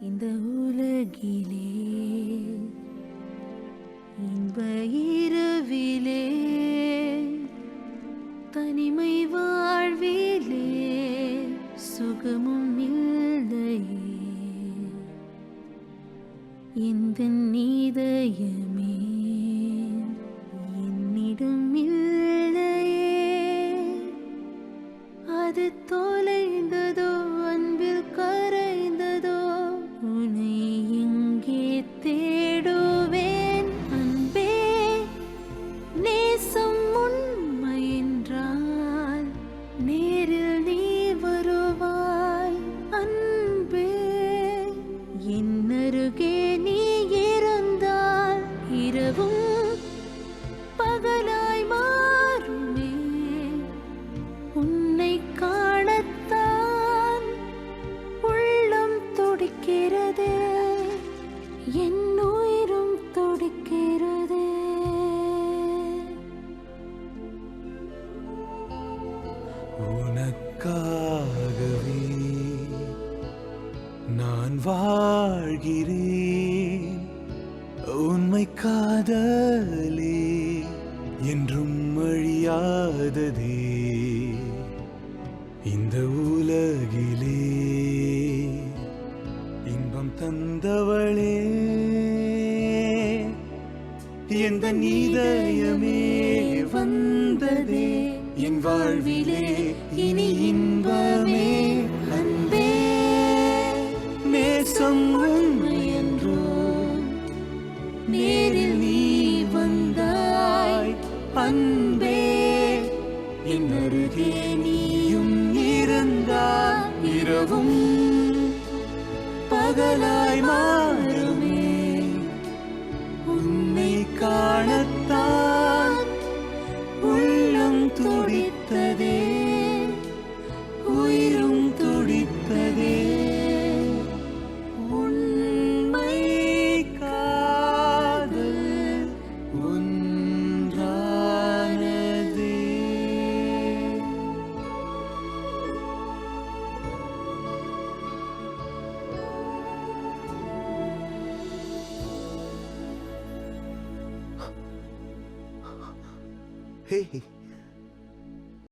இந்த உலகிலே இன்ப இரவிலே தனிமை வாழ்விலே சுகமும் இல்லையே. இந்த நீதயமே என்னிடம் இல்லையே. அது தோ என் துடிக்கிறது. உனக்காகவே நான் வாழ்கிறேன். உண்மை காதலே என்றும் அழியாததே. இந்த உலகிலே இன்பம் தந்தவளே எந்த நீதயமே வந்ததே. என் வாழ்விலே இனி இன்பமே அன்பே. நேசம் உண்மை என்றோ நேரில் நீ வந்தாய் அன்பே. என் அருகே நீயும் இருந்தால் இரவும் பகலாய் மாறுமே. உன்னை காணத்தான் Hey,